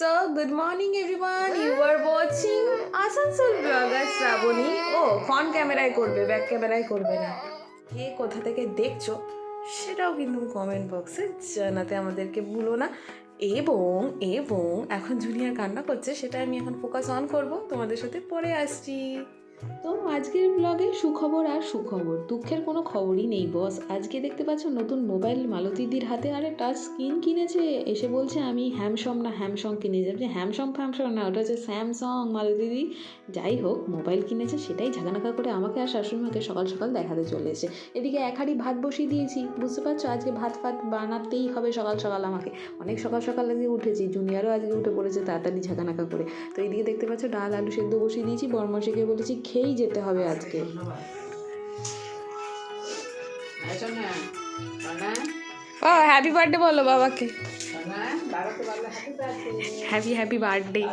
So, good morning everyone. You are watching Asansol blogger Shrabani O front ক্যামেরায় করবে back ক্যামেরায় করবে না। কে কোথা থেকে দেখছ সেটাও কিন্তু কমেন্ট বক্সে জানাতে আমাদেরকে ভুলো না। এবং এবং এখন জুনিয়র কান্না করছে সেটা আমি এখন ফোকাস অন করব। তোমাদের সাথে পরে আসছি। তো আজকের ব্লগে সুখবর আর সুখবর। দুঃখের কোনো খবরই নেই বস আজকে দেখতে পাচ্ছ নতুন মোবাইল মালতীদির হাতে আরে টাচ স্ক্রিন কিনেছে। এসে বলছে আমি হ্যামসং না হ্যামসং কিনে। যাব হ্যামসং ফ্যামসং না, ওটা হচ্ছে স্যামসং মালতীদি। যাই হোক মোবাইল কিনেছে, সেটাই ঝাঁকানাকা করে আমাকে আর শাশুড়িমাকে সকাল সকাল দেখাতে চলে এসে এদিকে এক হাঁড়ি ভাত বসিয়ে দিয়েছি। বুঝতে পারছ, আজকে ভাত ফাত বানাতেই হবে সকাল সকাল আমাকে। অনেক সকাল সকাল আজকে উঠেছি, জুনিয়রও আজকে উঠে পড়েছে তাড়াতাড়ি ঝাঁকানাকা করে। তো এইদিকে দেখতে পাচ্ছ ডাল, আলু সেদ্ধ বসিয়ে দিয়েছি। বরমাসিকে বলেছি খেয়েই যেতে হবে আজকে। ও হ্যাপি বার্থডে বলো বাবাকে। Happy happy birthday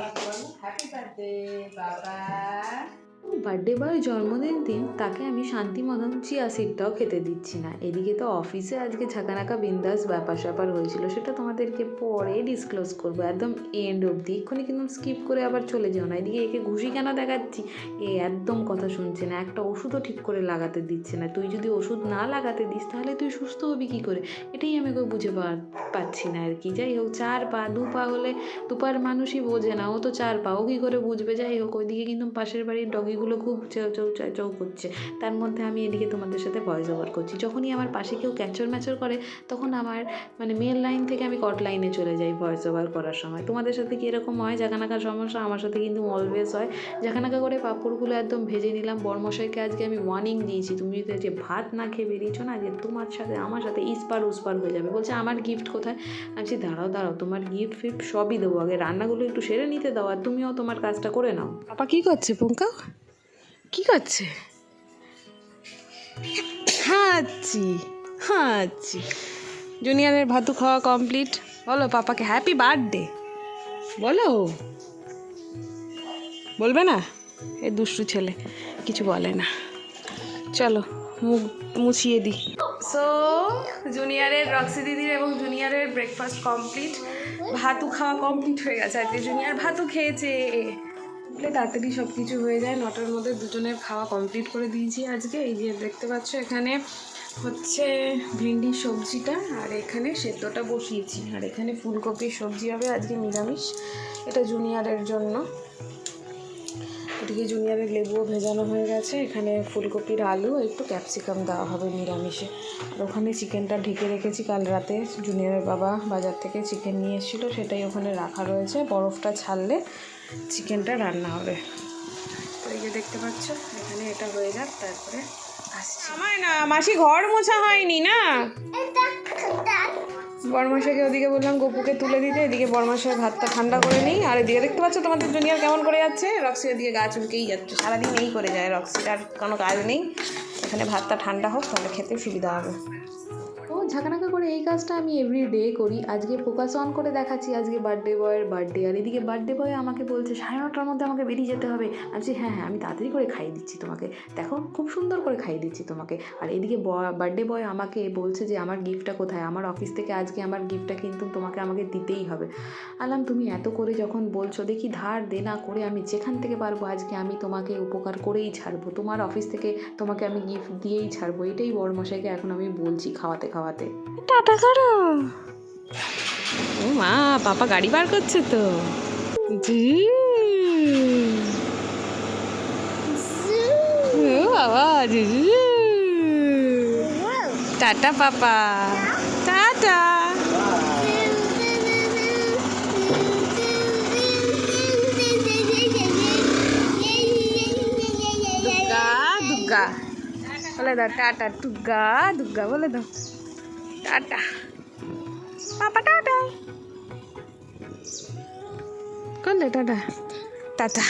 birthday boy জন্মদিন দিন তাকে আমি শান্তি মতন চিয়া সিডটাও খেতে দিচ্ছি না। এদিকে তো অফিসে আজকে ঝাঁকানাকা বিন্দাস ব্যাপার স্যাপার হয়েছিল, সেটা তোমাদেরকে পরে ডিসক্লোজ করব। একদম এন্ড অবধি। এক্ষুনি কিন্তু স্কিপ করে আবার চলে যেও না। এদিকে একে ঘুষি কেন দেখাচ্ছি? এ একদম কথা শুনছে না। একটা ওষুধও ঠিক করে লাগাতে দিচ্ছে না। তুই যদি ওষুধ না লাগাতে দিস, তাহলে তুই সুস্থ হবি কী করে? এটাই আমি ওকে বুঝে পাচ্ছি না আর কি। যাই হোক, চার পা, দু পা হলে দুপার মানুষই বোঝে না। ও তো চার পা ও কী করে বুঝবে? যাই হোক, ওইদিকে কিন্তু পাশের বাড়ির ডগিগুলো খুব চেউ চেউ চেউ করছে। তার মধ্যে আমি এদিকে তোমাদের সাথে ভয়েস ওভার করছি। যখনই আমার পাশে কেউ ক্যাচর ম্যাচর করে, তখন আমার মানে মেল লাইন থেকে আমি কট লাইনে চলে যাই ভয়েস ওভার করার সময়। তোমাদের সাথে কি এরকম হয়? জাকানাকার সমস্যা আমার সাথে কিন্তু অলওয়েজ হয়। জাকানাকা করে পাপড়গুলো একদম ভেজে নিলাম। বরমশাইকে আজকে আমি ওয়ার্নিং দিয়েছি, তুমি যদি যে ভাত না খেয়ে বেরিয়েছো না, যে তোমার সাথে, আমার সাথে ইস্পার উস্পার হয়ে যাবে। বলছে, আমার গিফট কোথায়? আমি দাঁড়াও দাঁড়াও, তোমার গিফট ফিফট সবই দেবো। আগে রান্নাগুলো একটু সেরে নিতে দাও, আর তুমিও তোমার কাজটা করে নাও। পাপা কী করছে, পঙ্কা? কি করছে হাঁচি হাঁচি জুনিয়রের ভাতু খাওয়া কমপ্লিট বলো, পাপাকে হ্যাপি বার্থডে বলো। বলবে না? এ দুষ্টু ছেলে, কিছু বলে না। চলো, মুখ মুছিয়ে দিই সো জুনিয়রের রক্সি দিদির এবং জুনিয়রের ব্রেকফাস্ট কমপ্লিট ভাতু খাওয়া কমপ্লিট হয়ে গেছে। আজকে জুনিয়র ভাতু খেয়েছে। বলে তাড়াতাড়ি সব কিছু হয়ে যায়। নটার মধ্যে দুজনের খাওয়া কমপ্লিট করে দিয়েছি আজকে। এই যে দেখতে পাচ্ছ, এখানে হচ্ছে ভেন্ডির সবজিটা আর এখানে সেদ্ধটা বসিয়েছি। আর এখানে ফুলকপির সবজি হবে আজকে নিরামিষ। এটা জুনিয়রের জন্য। এদিকে জুনিয়রের লেবুও ভেজানো হয়ে গেছে। এখানে ফুলকপির আলু, একটু ক্যাপসিকাম দেওয়া হবে নিরামিষে। আর ওখানে চিকেনটা ঢেকে রেখেছি কাল রাতে। জুনিয়রের বাবা বাজার থেকে চিকেন নিয়ে এসেছিল, সেটাই ওখানে রাখা রয়েছে। বরফটা ছাড়লে চিকেনটা রান্না হবে। তো এই যে দেখতে পাচ্ছ এখানে এটা হয়ে যাক তারপরে আসছি। না মাসি ঘর মোছা হয়নি না? বরমাসাকে ওদিকে বললাম গপুকে তুলে দিতে এদিকে বরমাসের ভাতটা ঠান্ডা করে নিই। আর এদিকে দেখতে পাচ্ছ তোমাদের জুনিয়র কেমন করে যাচ্ছে? রক্সি ওদিকে গা চুলকেই যাচ্ছে। সারাদিন এই করে যায় রক্সিটার কোনো কাজ নেই। এখানে ভাতটা ঠান্ডা হোক তাহলে খেতে সুবিধা হবে। ঝাঁকানাকা করে এই কাজটা আমি এভরি ডে করি। আজকে ফোকাস অন করে দেখাচ্ছি, আজকে বার্থডে বয়ের বার্থডে আর এদিকে বার্থডে বয় আমাকে বলছে, সাড়ে নটার মধ্যে আমাকে বেরিয়ে যেতে হবে। আমি বলছি হ্যাঁ হ্যাঁ আমি তাড়াতাড়ি করে খাইয়ে দিচ্ছি তোমাকে। দেখো, খুব সুন্দর করে খাইয়ে দিচ্ছি তোমাকে। আর এদিকে বার্থডে বয় আমাকে বলছে যে, আমার গিফটটা কোথায়? আমার অফিস থেকে আজকে আমার গিফটটা কিন্তু তোমাকে আমাকে দিতেই হবে। আলাম, তুমি এত করে যখন বলছো, দেখি ধার দেনা করে আমি যেখান থেকে পারব আজকে আমি তোমাকে উপকার করেই ছাড়বো। তোমার অফিস থেকে তোমাকে আমি গিফট দিয়েই ছাড়বো। এটাই বড়মশাইকে এখন আমি বলছি খাওয়াতে খাওয়াতে। টাটা করো। ও মা, পাপা গাড়ি বার করছে তো। জি। Tata, papa. টাটা। দুর্গা বলে দাও, টাটা দুর্গা দুর্গা বলে দাও। টাটা। Papa, tata. করলে, টাটা। টাটা।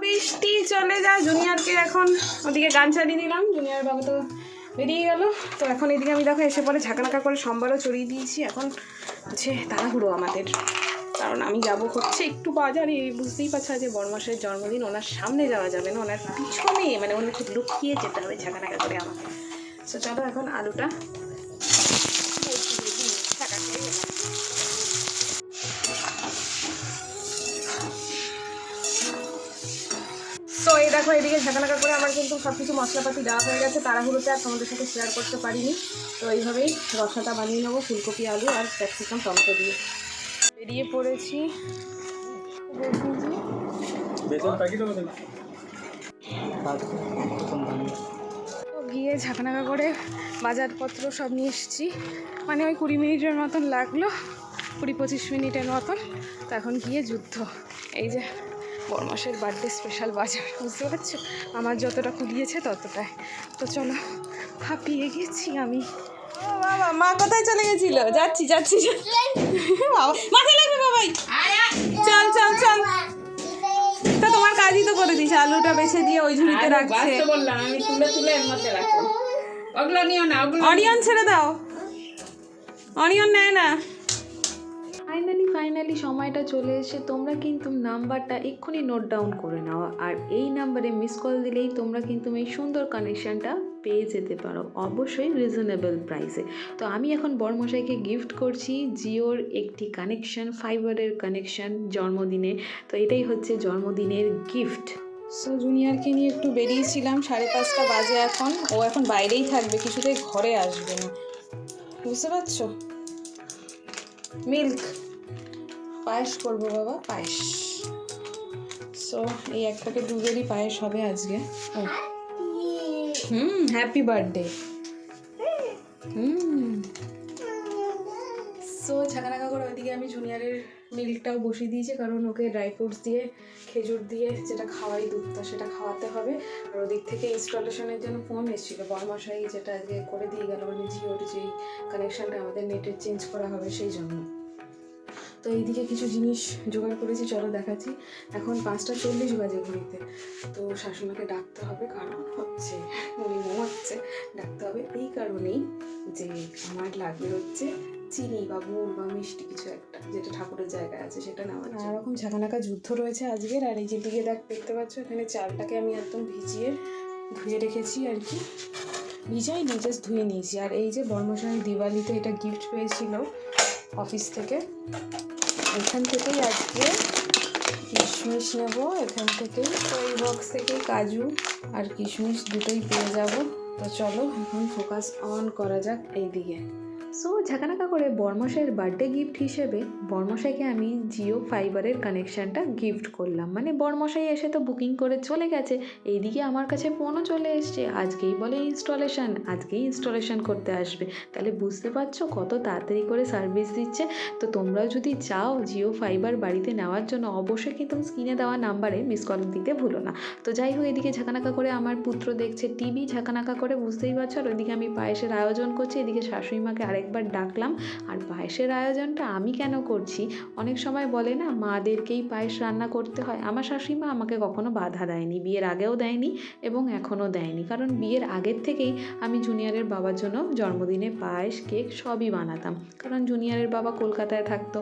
বৃষ্টি চলে যা জুনিয়রকে এখন ওদিকে গান চালিয়ে দিলাম জুনিয়র বাবা তো বেরিয়ে গেল। তো এখন এদিকে আমি দেখো এসে পরে ঝাঁকানাকা করে সোমবারও চড়িয়ে দিয়েছি। এখন হচ্ছে তাড়াহুড়ো আমাদের। কারণ আমি যাব হচ্ছে একটু বাজারে। বুঝতেই পারছ যে বড়মাসের জন্মদিন, ওনার সামনে যাওয়া যাবে না, ওনার পিছনে মানে ওনাকে লুকিয়ে যেতে হবে ঝাঁকানাকা করে আমাকে। তো চলো এখন আলুটা দেখো এদিকে ঝাঁকানাকা করে আমার কিন্তু সব কিছু মশলাপাতি দেওয়া হয়ে গেছে। তাড়াহুড়োতে আর তোমাদের সাথে শেয়ার করতে পারিনি। তো এইভাবেই রসাটা বানিয়ে নেব ফুলকপি আলু আর ক্যাপসিকাম টমেটো দিয়ে। বেরিয়ে পড়েছি। গিয়ে ঝাঁকানাকা করে বাজারপত্র সব নিয়ে এসেছি। মানে ওই কুড়ি মিনিটের মতন লাগল কুড়ি পঁচিশ মিনিটের মতন। তো এখন গিয়ে যুদ্ধ। এই যে বরমাসের বার্থডে স্পেশাল বাজার বুঝতে পারছ? আমার যতটা কুড়িয়েছে ততটাই। তো চলো হাঁপিয়ে গেছি আমি। ও বাবা মা কোথায় চলে গেছিল? যাচ্ছি যাচ্ছি মাথায় লাগবে বাবাই। চল চল চল। তা তোমার কাজই তো করে দিয়েছে আলুটা বেছে দিয়ে ওই ঝুড়িতে রাখছে। বললাম আমি তুলে তুলে এর মধ্যে রাখো ওগুলো নিও না ওগুলো অনিয়ন ছেড়ে দাও। অনিয়ন নেয় না। ফাইনালি সময়টা চলে এসে তোমরা কিন্তু নাম্বারটা এক্ষুনি নোট ডাউন করে নাও। আর এই নাম্বারে মিস কল দিলেই তোমরা কিন্তু এই সুন্দর কানেকশানটা পেয়ে যেতে পারো, অবশ্যই রিজনেবল প্রাইসে তো আমি এখন বড়মশাইকে গিফট করছি জিওর একটি কানেকশন ফাইবারের কানেকশন জন্মদিনে। তো এটাই হচ্ছে জন্মদিনের গিফট সো জুনিয়রকে নিয়ে একটু বেরিয়েছিলাম, সাড়ে পাঁচটা বাজে এখন। ও এখন বাইরেই থাকবে, কিছুতেই ঘরে আসবে না। বুঝতে পারছ? মিল্ক পায়েস করব বাবা, পায়েস। সো এই এক প্যাকেট দুধেরই পায়েস হবে আজকে। হুম হ্যাপি বার্থডে হুম। সো ঝাঁকানাকা করে ওইদিকে আমি জুনিয়রের মিল্কটাও বসিয়ে দিয়েছি, কারণ ওকে ড্রাই ফ্রুটস দিয়ে, খেজুর দিয়ে যেটা খাওয়াই দুধটা সেটা খাওয়াতে হবে। আর ওদিক থেকে ইনস্টলেশনের জন্য ফোন এসেছিল বরমশাই যেটা আজকে করে দিয়ে গেল মানে জিওর যেই কানেকশানটা আমাদের নেটের চেঞ্জ করা হবে সেই জন্য। তো এইদিকে কিছু জিনিস জোগাড় করেছি, চলো দেখাচ্ছি। এখন পাঁচটা চল্লিশ বাজে ঘড়িতে। তো শাশুড়িমাকে ডাকতে হবে, কারণ হচ্ছে, উনি ঘুমাচ্ছে। ডাকতে হবে এই কারণেই যে আমার লাগবে হচ্ছে চিনি বা গুড় বা মিষ্টি কিছু একটা, যেটা ঠাকুরের জায়গায় আছে, সেটা নেওয়ার নানা রকম ঝাঁকানাকা যুদ্ধ রয়েছে আজকের, আর এই যে দিকে দেখ, দেখতে পাচ্ছ, এখানে চালটাকে আমি একদম ভিজিয়ে ধুয়ে রেখেছি আর কি। ভিজাই জাস্ট ধুয়ে নিয়েছি। আর এই যে বর্মশাই দিওয়ালিতে এটা গিফট পেয়েছিল অফিস থেকে। এখান থেকেই আজকে কিশমিশ নেব। এখান থেকেই তো এই বক্স থেকে কাজু আর কিশমিশ দুটোই পেয়ে যাব। তো চলো এখন ফোকাস অন করা যাক এই দিকে সো ঝাঁকানাকা করে বর্মশাইয়ের বার্থডে গিফট হিসেবে বর্মশাইকে আমি জিও ফাইবারের কানেকশানটা গিফট করলাম। মানে বর্মশাই এসে তো বুকিং করে চলে গেছে, এইদিকে আমার কাছে ফোনও চলে এসছে। আজকেই বলে ইনস্টলেশন আজকেই ইনস্টলেশন করতে আসবে। তাহলে বুঝতে পারছ কত তাড়াতাড়ি করে সার্ভিস দিচ্ছে? তো তোমরাও যদি চাও জিও ফাইবার বাড়িতে নেওয়ার জন্য, অবশ্যই কিন্তু স্ক্রিনে দেওয়া নাম্বারে মিস কল দিতে ভুলো না। তো যাই হোক, এদিকে ঝাঁকানাকা করে আমার পুত্র দেখছে। টিভি ঝাঁকানাকা করে বুঝতেই পারছ? আর ওইদিকে আমি পায়েসের আয়োজন করছি। এদিকে শাশুড়ি মাকে আরেকবার ডাকলাম। আর পায়েসের আয়োজনটা আমি কেন করছি? অনেক সময় বলে না, মাদেরকেই পায়েস রান্না করতে হয়। আমার শাশুড়িমা আমাকে কখনো বাধা দেয়নি, বিয়ের আগেও দেয়নি এবং এখনও দেয়নি। কারণ বিয়ের আগের থেকেই আমি জুনিয়রের বাবার জন্য জন্মদিনে পায়েস, কেক সবই বানাতাম। কারণ জুনিয়রের বাবা কলকাতায় থাকতো,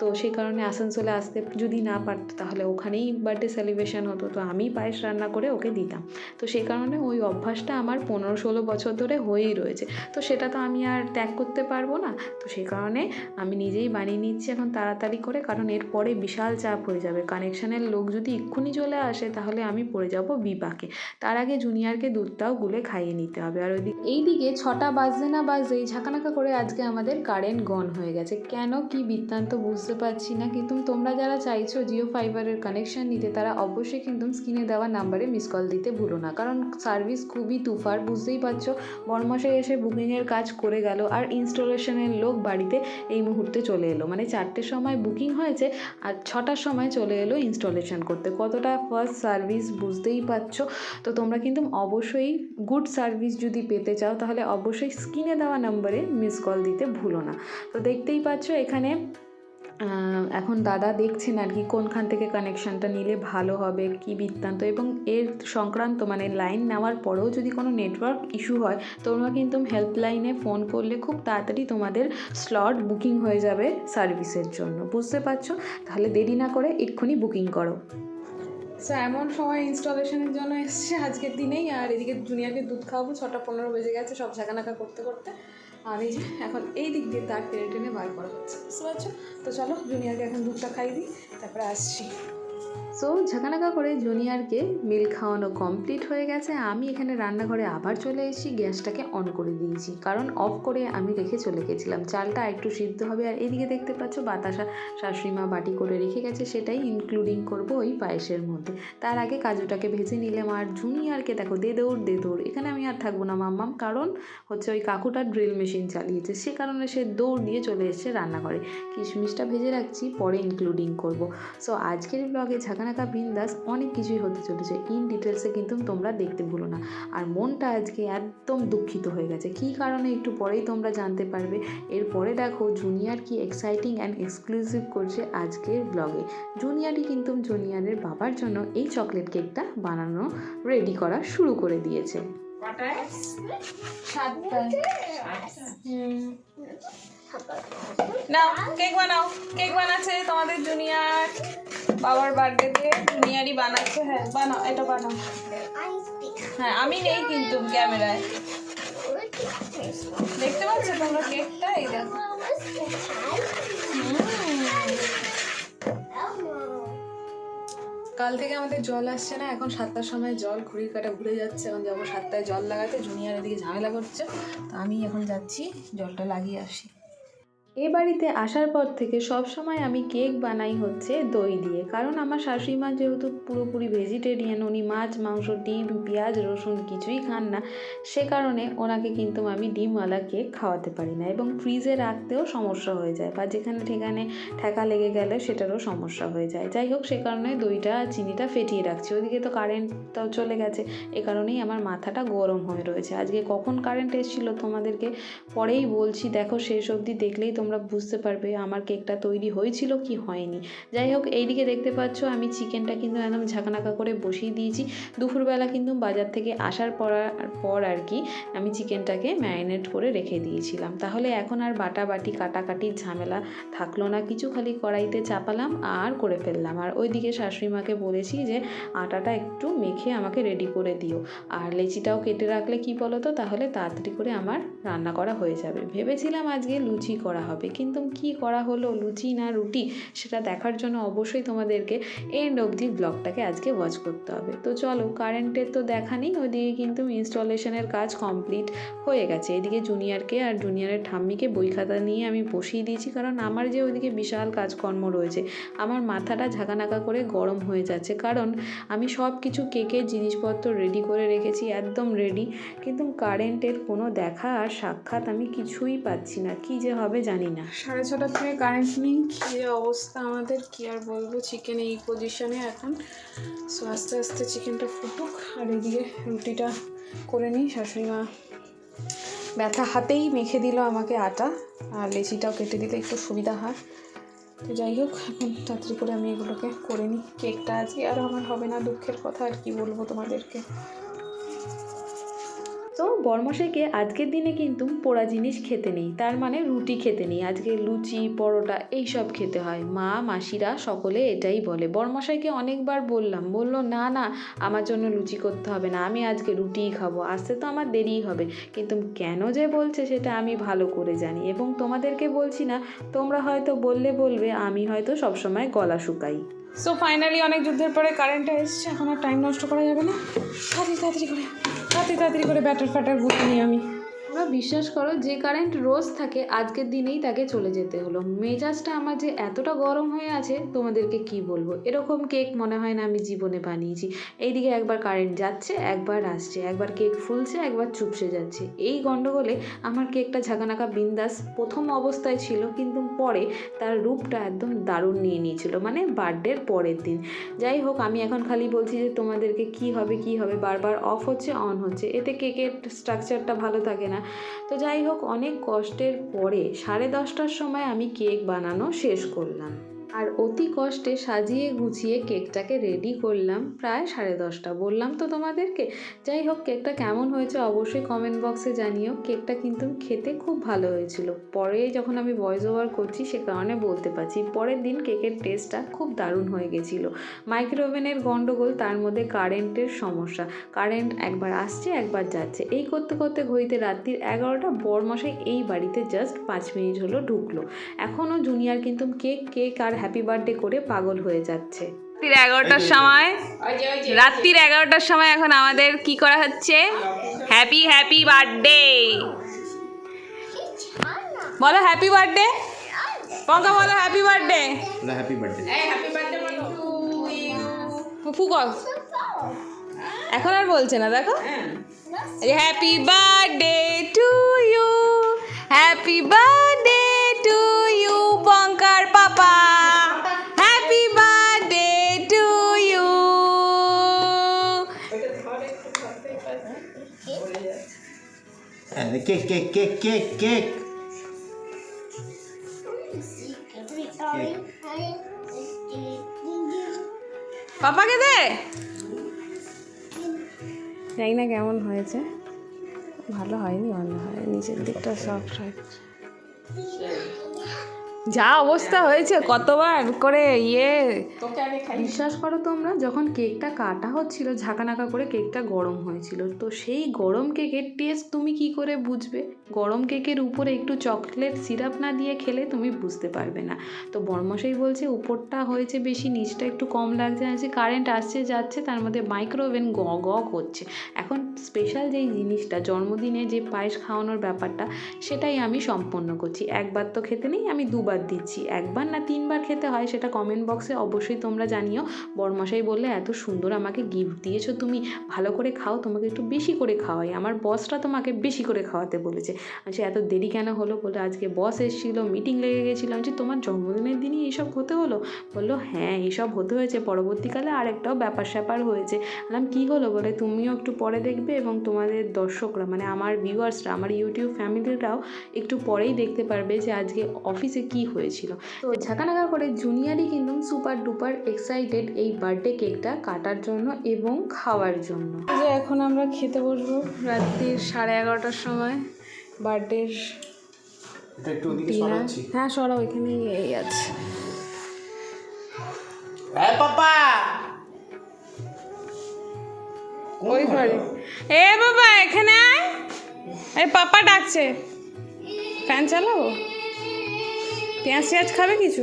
তো সেই কারণে আসানসোলে আসতে যদি না পারতো তাহলে ওখানেই বার্থডে সেলিব্রেশন হতো। তো আমি পায়েস রান্না করে ওকে দিতাম। তো সেই কারণে ওই অভ্যাসটা আমার পনেরো ষোলো বছর ধরে হয়েই রয়েছে। তো সেটা তো আমি আর ত্যাগ করতে পারব না। তো সেই কারণে আমি নিজেই বানিয়ে নিচ্ছি এখন তাড়াতাড়ি করে, কারণ এরপরে বিশাল চাপ হয়ে যাবে। কানেকশানের লোক যদি এক্ষুনি চলে আসে, তাহলে আমি পড়ে যাব বিপাকে। তার আগে জুনিয়রকে দুধটাও গুলে খাইয়ে নিতে হবে। আর ওইদিকে এইদিকে ছটা বাজতে না বাজতেই ঝাঁকানাকা করে আজকে আমাদের কারেন্ট গন হয়ে গেছে। কেন কি বৃত্তান্ত বুঝতে পারছি না, কিন্তু তোমরা যারা চাইছো জিও ফাইবারের কানেকশন নিতে, তারা অবশ্যই কিন্তু স্ক্রিনে দেওয়া নাম্বারে মিস কল দিতে ভুলো না। কারণ সার্ভিস খুবই তুফার, বুঝতেই পারছ। বরমাসে এসে বুকিংয়ের কাজ করে গেল। আর ইনস্টলেশনের লোক বাড়িতে এই মুহূর্তে চলে এলো। মানে চারটের সময় বুকিং হয়েছে আর ছটার সময় চলে এলো ইনস্টলেশন করতে। কতটা ফার্স্ট সার্ভিস বুঝতেই পারছ? তো তোমরা কিন্তু অবশ্যই গুড সার্ভিস যদি পেতে চাও, তাহলে অবশ্যই স্ক্রিনে দেওয়া নম্বরে মিস কল দিতে ভুলো না। তো দেখতেই পাচ্ছ এখানে এখন দাদা দেখছেন আর কি কোনখান থেকে কানেকশানটা নিলে ভালো হবে, কি বৃত্তান্ত এবং এর সংক্রান্ত মানে লাইন নেওয়ার পরেও যদি কোনো নেটওয়ার্ক ইস্যু হয়, তোমরা কিন্তু হেল্পলাইনে ফোন করলে খুব তাড়াতাড়ি তোমাদের স্লট বুকিং হয়ে যাবে সার্ভিসের জন্য। বুঝতে পারছ? তাহলে দেরি না করে এক্ষুনি বুকিং করো। সো এমন সময় ইনস্টলেশনের জন্য এসছে আজকের দিনেই, আর এদিকে জুনিয়রকে দুধ খাওয়াবো, ছটা পনেরো বেজে গেছে সব ঝাঁকানাকা করতে করতে। আর এই যে, এখন এই দিক দিয়ে তার টেনে টেনে বার করা হচ্ছে। বুঝতে পারছ? তো চলো, জুনিয়রকে এখন দুধটা খাই দিই, তারপরে আসছি। সো ঝাঁকানাকা করে জুনিয়রকে মিল খাওয়ানো কমপ্লিট হয়ে গেছে। আমি এখানে রান্নাঘরে আবার চলে এসেছি, গ্যাসটাকে অন করে দিয়েছি। কারণ অফ করে আমি রেখে চলে গেছিলাম। চালটা একটু সিদ্ধ হবে, আর এদিকে দেখতে পাচ্ছ বাতাসা শাশুড়ি মা বাটি করে রেখে গেছে, সেটাই ইনক্লুডিং করব ওই পায়েসের মধ্যে। তার আগে কাজুটাকে ভেজে নিলাম, আর জুনিয়রকে দেখো দে দৌড় দে দৌড় এখানে আমি আর থাকব না, মাম্মাম। কারণ হচ্ছে ওই কাকুটা ড্রিল মেশিন চালিয়েছে। সে কারণে সে দৌড় দিয়ে চলে এসেছে রান্নাঘরে। কিশমিশটা ভেজে রাখছি, পরে ইনক্লুডিং করব। সো আজকের ব্লগে ঝাঁকানাকা বিন্দাস অনেক কিছুই হতে চলেছে। ইন ডিটেলসে কিন্তু তোমরা দেখতে ভুলো না। আর মনটা আজকে একদম দুঃখিত হয়ে গেছে। কী কারণে একটু পরেই তোমরা জানতে পারবে। এরপরে দেখো, জুনিয়র কি এক্সাইটিং অ্যান্ড এক্সক্লুসিভ করছে আজকের ব্লগে জুনিয়রই কিন্তু জুনিয়রের বাবার জন্য এই চকলেট কেকটা বানানো রেডি করা শুরু করে দিয়েছে। নাও কেক বানাও। কেক বানাচ্ছে তোমাদের জুনিয়র। বাবার বার্থডে বার্থডেতে জুনিয়রই বানাচ্ছে হ্যাঁ বানাও, এটা বানাও। হ্যাঁ আমি নেই কিন্তু ক্যামেরায়। দেখতে পাচ্ছ তোমরা কেকটা? এই দেখো। কাল থেকে আমাদের জল আসছে না, এখন সাতটার সময় জল ঘুড়ির কাটা ঘুরে যাচ্ছে, এখন যাব সাতটায় জল লাগাতে, জুনিয়ার এদিকে ঝামেলা করছে, তো আমি এখন যাচ্ছি, জলটা লাগিয়ে আসি। এ বাড়িতে আসার পর থেকে সব সময় আমি কেক বানাই হচ্ছে দই দিয়ে। কারণ আমার শাশুড়ি মা যেহেতু পুরোপুরি ভেজিটেরিয়ান উনি মাছ, মাংস, ডিম, পেঁয়াজ, রসুন কিছুই খান না, সে কারণে ওনাকে কিন্তু আমি ডিমওয়ালা কেক খাওয়াতে পারি না এবং ফ্রিজে রাখতেও সমস্যা হয়ে যায় বা যেখানে ঠেকানে ঠেকা লেগে গেলে সেটারও সমস্যা হয়ে যায়। যাই হোক, সে কারণে দইটা, চিনিটা ফেটিয়ে রাখছি। ওইদিকে তো কারেন্টটাও চলে গেছে, এ কারণেই আমার মাথাটা গরম হয়ে রয়েছে। আজকে কখন কারেন্ট এসেছিল তোমাদেরকে পরেই বলছি। দেখো, শেষ অবধি দেখলেই তোমরা বুঝতে পারবে আমার কেকটা তৈরি হয়েছিল কি হয়নি। যাই হোক, এইদিকে দেখতে পাচ্ছ আমি চিকেনটা কিন্তু একদম ঝাঁকানাকা করে বসিয়ে দিয়েছি। দুপুরবেলা কিন্তু বাজার থেকে আসার পর পর আর কি আমি চিকেনটাকে ম্যারিনেট করে রেখে দিয়েছিলাম। তাহলে এখন আর বাটা বাটি কাটাকাটির ঝামেলা থাকল না। কিছু খালি কড়াইতে চাপালাম আর করে ফেললাম। আর ওইদিকে শাশুড়ি মাকে বলেছি যে আটাটা একটু মেখে আমাকে রেডি করে দিও। আর লেচিটাও কেটে রাখলে কি বলো তো তাহলে তাড়াতাড়ি করে আমার রান্না করা হয়ে যাবে। ভেবেছিলাম আজকে লুচি করা হবে। কিন্তু কি করা হলো? লুচি না রুটি? সেটা দেখার জন্য অবশ্যই তোমাদেরকে এন্ড অবধি ব্লগটাকে আজকে ওয়াচ করতে হবে। তো চলো কারেন্টের তো দেখা নেই, ওইদিকে কিন্তু ইনস্টলেশনের কাজ কমপ্লিট হয়ে গেছে। এদিকে জুনিয়রকে আর জুনিয়রের ঠাম্মিকে বই খাতা নিয়ে আমি বসিয়ে দিয়েছি, কারণ আমার যে ওইদিকে বিশাল কাজকর্ম রয়েছে, আমার মাথাটা ঝাঁকানাকা করে গরম হয়ে যাচ্ছে। কারণ আমি সব কিছু কেকের জিনিসপত্র রেডি করে রেখেছি, একদম রেডি কিন্তু কারেন্টের কোনো দেখা আর সাক্ষাৎ আমি কিছুই পাচ্ছি না। কি যে হবে জানি না সাড়ে ছটার থেকে কারেন্ট নেই, কী যে অবস্থা আমাদের, কি আর বলব? চিকেন এই পজিশনে এখন। সো আস্তে আস্তে চিকেনটা ফুটুক, আর এদিকে রুটিটা করে নিই। শাশুড়ি মা ব্যথা হাতেই মেখে দিল আমাকে আটা, আর লেচিটাও কেটে দিলে একটু সুবিধা হয়। তো যাই হোক, এখন তাড়াতাড়ি করে আমি এগুলোকে করে নিই। কেকটা আজকে আর আমার হবে না, দুঃখের কথা, আর কি বলব তোমাদেরকে? তো বর্মশাইকে আজকের দিনে কিন্তু পোড়া জিনিস খেতে নেই, তার মানে রুটি খেতে নেই। আজকে লুচি, পরোটা এই সব খেতে হয়। মা, মাসিরা সকলে এটাই বলে। বর্মশাইকে অনেকবার বললাম, বলল, না না, আমার জন্য লুচি করতে হবে না, আমি আজকে রুটিই খাব, আসতে তো আমার দেরিই হবে। কিন্তু কেন যে বলছে সেটা আমি ভালো করে জানি। এবং তোমাদেরকে বলছি না, তোমরা হয়তো বললে বলবে, আমি হয়তো সবসময় গলা শুকাই। সো ফাইনালি অনেক যুদ্ধের পরে কারেন্টটা এসছে, এখন আর টাইম নষ্ট করা যাবে না। তাড়াতাড়ি তাড়াতাড়ি করে। তাড়াতাড়ি তাড়াতাড়ি করে ব্যাটার ফ্যাটার গুটি নিই আমি। তোমরা বিশ্বাস করো, যে কারেন্ট রোজ থাকে, আজকের দিনেই তাকে চলে যেতে হলো। মেজাজটা আমার যে এতটা গরম হয়ে আছে, তোমাদেরকে কি বলব? এরকম কেক মনে হয় না আমি জীবনে বানিয়েছি। এইদিকে একবার কারেন্ট যাচ্ছে, একবার আসছে। একবার কেক ফুলছে, একবার চুপসে যাচ্ছে। এই গন্ডগোলে আমার কেকটা ঝাঁকানাকা বিন্দাস প্রথম অবস্থায় ছিল, কিন্তু পরে তার রূপটা একদম দারুণ নিয়ে নিয়েছিল মানে বার্থডের পরের দিন। যাই হোক, আমি এখন খালি বলছি যে তোমাদেরকে কি হবে কি হবে, বারবার অফ হচ্ছে অন হচ্ছে। এতে কেকের স্ট্রাকচারটা ভালো থাকে না। তো যাই হোক অনেক কষ্টের পরে সাড়ে দশটার সময় আমি কেক বানানো শেষ করলাম। আর অতি কষ্টে সাজিয়ে গুছিয়ে কেকটাকে রেডি করলাম প্রায় সাড়ে দশটা। বললাম তো তোমাদেরকে, যাই হোক কেকটা কেমন হয়েছে অবশ্যই কমেন্ট বক্সে জানিও। কেকটা কিন্তু খেতে খুব ভালো হয়েছিল। পরে যখন আমি ভয়েস ওভার করছি সে কারণে বলতে পারছি, পরের দিন কেকের টেস্টটা খুব দারুণ হয়ে গেছিল। মাইক্রোওভেনের গন্ডগোল তার মধ্যে কারেন্টের সমস্যা। কারেন্ট একবার আসছে, একবার যাচ্ছে। এই করতে করতে ঘড়িতে রাত্রির এগারোটা, বরমশাই এই বাড়িতে জাস্ট পাঁচ মিনিট হলো ঢুকলো। এখনও জুনিয়র কিন্তু কেক কেক আর হ্যাপি বার্থডে করে পাগল হয়ে যাচ্ছে। রাত্রির এগারোটার সময় রাত্রির এগারোটার সময় এখন আমাদের কি করা হচ্ছে? হ্যাপি হ্যাপি বার্থডে বলো হ্যাপি বার্থডে পঙ্কা বলো হ্যাপি বার্থডে না হ্যাপি বার্থডে এখন আর বলছে না দেখো। Happy birthday to you happy birthday to you cake cake cake cake cake পাপাকে দে। জানি না কেমন হয়েছে। ভালো হয়নি ভালো হয় নিচের দিকটা সফট হয় যা অবস্থা হয়েছে কতবার করে ইয়ে। বিশ্বাস করো তোমরা যখন কেকটা কাটা হচ্ছিল ঝাঁকানাকা করে কেকটা গরম হয়েছিল তো সেই গরম কেকের টেস্ট তুমি কি করে বুঝবে? গরম কেকের উপরে একটু চকলেট সিরাপ না দিয়ে খেলে তুমি বুঝতে পারবে না। তো বর্মশাই বলছে উপরটা হয়েছে বেশি নিচটা একটু কম লাগছে আছে কারেন্ট আসছে যাচ্ছে তার মধ্যে মাইক্রোওভেন গ গ করছে। এখন স্পেশাল যেই জিনিসটা জন্মদিনে যে পায়েস খাওয়ানোর ব্যাপারটা সেটাই আমি সম্পন্ন করছি। একবার তো খেতে নেই আমি দুবার দিচ্ছি। একবার না তিনবার খেতে হয় সেটা কমেন্ট বক্সে অবশ্যই তোমরা জানিও। বড়মশাই বললে, এত সুন্দর আমাকে গিফট দিয়েছ তুমি। ভালো করে খাও, তোমাকে একটু বেশি করে খাওয়াই। আমার বসটা তোমাকে বেশি করে খাওয়াতে বলেছে। আচ্ছা এত দেরি কেন হলো? বলে, আজকে বস এসেছিল মিটিং লেগে গেছিল। আমি তোমার জন্মদিনের দিনই এইসব হতে হলো? বলল হ্যাঁ এইসব হতে হয়েছে। পরবর্তীকালে আরেকটাও ব্যাপার স্যাপার হয়েছে। বললাম, কী হলো? বলে, তুমিও একটু পরে দেখবে এবং তোমাদের দর্শকরা মানে আমার ভিউয়ার্সরা আমার ইউটিউব ফ্যামিলিরাও একটু পরেই দেখতে পারবে যে আজকে অফিসে কি হয়েছিল। তো ঝাঁকানাকা করে জুনিয়রই কিন্তু সুপার ডুপার এক্সাইটেড এই বার্থডে কেকটা কাটার জন্য এবং খাওয়ার জন্য। যে এখন আমরা খেতে বসবো রাত্রির সাড়ে এগারোটার সময় বার্থডের এটা একটু ওদিকে ডিনার সরাচ্ছি। হ্যাঁ সরাও এখানে এই আছে। হ্যাঁ পাপা! ওই ঘরে? এ বাবা এখানে আয়। এই পাপা ডাকছে। ফ্যান চালাবো? পেঁয়াজ টেঁয়াজ খাবে কিছু?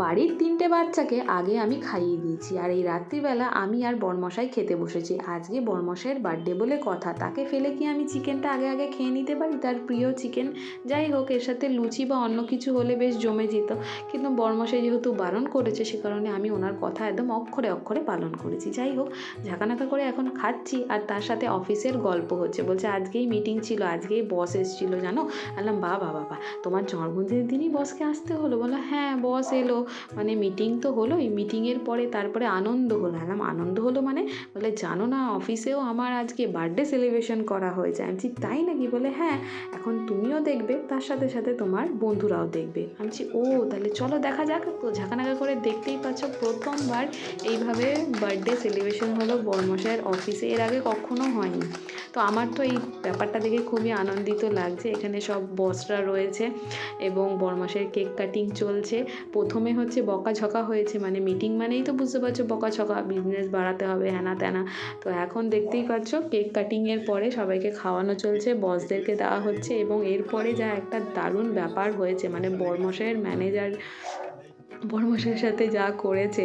বাড়ির তিনটে বাচ্চাকে আগে আমি খাইয়ে দিয়েছি আর এই রাত্রিবেলা আমি আর বরমশাই খেতে বসেছি। আজকে বরমশাইয়ের বার্থডে বলে কথা। তাকে ফেলে কি আমি চিকেনটা আগে আগে খেয়ে নিতে পারি? তার প্রিয় চিকেন যাই হোক, এর সাথে লুচি বা অন্য কিছু হলে বেশ জমে যেত। কিন্তু বরমশাই যেহেতু বারণ করেছে, সে কারণে আমি ওনার কথা একদম অক্ষরে অক্ষরে পালন করেছি। যাই হোক, ঝাঁকানাকা করে এখন খাচ্ছি আর তার সাথে অফিসের গল্প হচ্ছে। বলছে, আজকেই মিটিং ছিল, আজকেই বস এসেছিল, জানো? বললাম বা বাবা বাবা, তোমার জন্মদিনের দিনই বসকে আসতে হলো? বলো হ্যাঁ বস এলো। মানে মিটিং তো হলোই মিটিংয়ের পরে তারপরে আনন্দ হলো। আলাম আনন্দ হলো মানে বলে জানো না অফিসেও আমার আজকে বার্থডে সেলিব্রেশন করা হয়েছে। আমি বলছি, তাই নাকি? বলে হ্যাঁ এখন তুমিও দেখবে তার সাথে সাথে তোমার বন্ধুরাও দেখবে। আমি বলছি, ও তাহলে চলো দেখা যাক। তো ঝাঁকানাকা করে দেখতেই পাচ্ছ প্রথমবার এইভাবে বার্থডে সেলিব্রেশন হলো বর্মশায়ের অফিসে এর আগে কখনো হয়নি। তো আমার তো এই ব্যাপারটা দেখে খুবই আনন্দিত লাগছে। এখানে সব বসরা রয়েছে এবং বরমাসের কেক কাটিং চলছে। প্রথমে হচ্ছে বকাঝকা হয়েছে মানে মিটিং মানেই তো বুঝতে পারছ বকাছকা বিজনেস বাড়াতে হবে হ্যানা ত্যানা তো এখন দেখতেই পাচ্ছ কেক কাটিংয়ের পরে সবাইকে খাওয়ানো চলছে বসদেরকে দেওয়া হচ্ছে এবং এরপরে যা একটা দারুণ ব্যাপার হয়েছে মানে বরমশাইয়ের ম্যানেজার বড়মশাইয়ের সাথে যা করেছে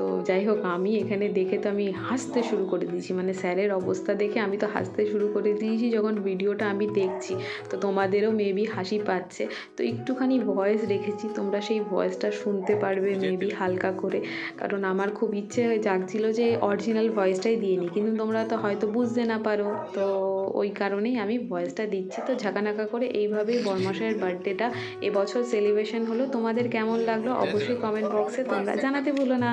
তো যাই হোক আমি এখানে দেখে তো আমি হাসতে শুরু করে দিয়েছি। মানে স্যারের অবস্থা দেখে আমি তো হাসতে শুরু করে দিয়েছি যখন ভিডিওটা আমি দেখছি। তো তোমাদেরও মেবি হাসি পাচ্ছে। তো একটুখানি ভয়েস রেখেছি তোমরা সেই ভয়েসটা শুনতে পারবে মেবি হালকা করে। কারণ আমার খুব ইচ্ছে জাগছিল যে অরিজিনাল ভয়েসটাই দিয়ে নিই। কিন্তু তোমরা তো হয়তো বুঝতে না পারো। তো ওই কারণেই আমি ভয়েসটা দিচ্ছি। তো ঝাঁকানাকা করে এইভাবেই বর্মশাইয়ের বার্থডেটা এবছর সেলিব্রেশন হলো। তোমাদের কেমন লাগল? অবশ্যই কমেন্ট বক্সে তোমরা জানাতে ভুলো না।